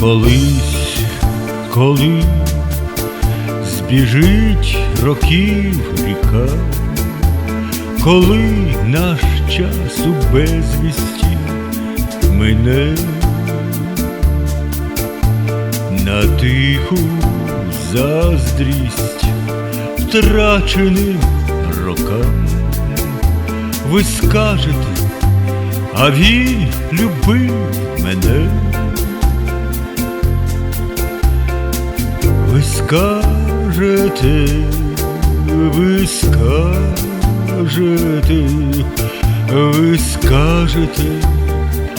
Колись, коли збіжить років ріка, коли наш час у безвісті мине на тиху заздрість втраченим рокам, ви скажете, а він любив мене. Скажете, ви скажете, ви скажете,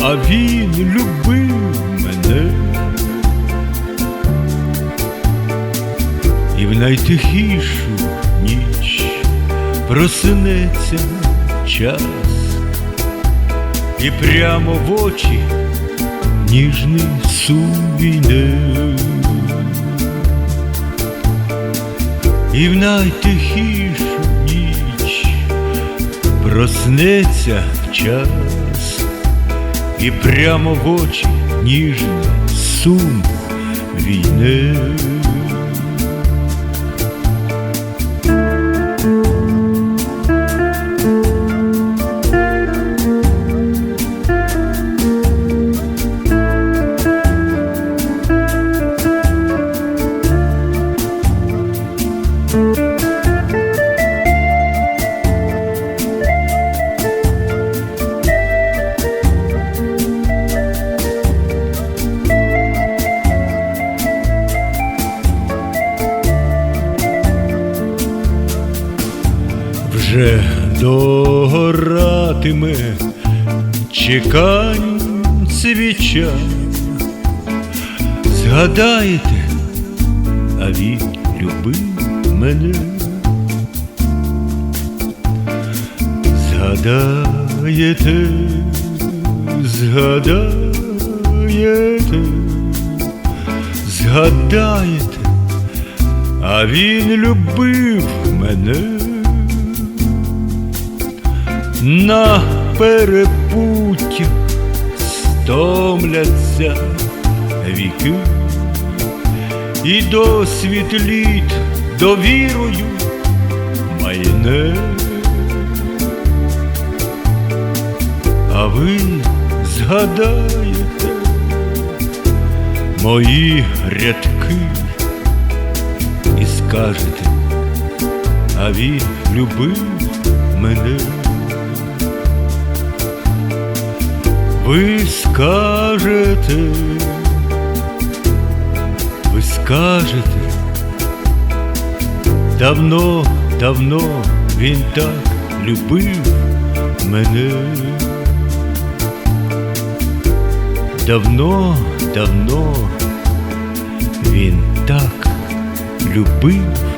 а він любив мене. І в найтихішу ніч проснеться час, і прямо в очі ніжний сум І в найтихішу ніч проснеться час, і прямо в очі ніжний сум війне. Вже догоратиме чекань свіча. Згадаєте, а він любив мене. Згадаєте, згадаєте, згадаєте, а він любив мене на перепуттях стомляться віки, і досвід літ довірою майне. А ви згадаєте мої рядки і скажете, а він любив мене. Ви скажете, ви скажете, давно, давно він так любив мене. Давно, давно він так любив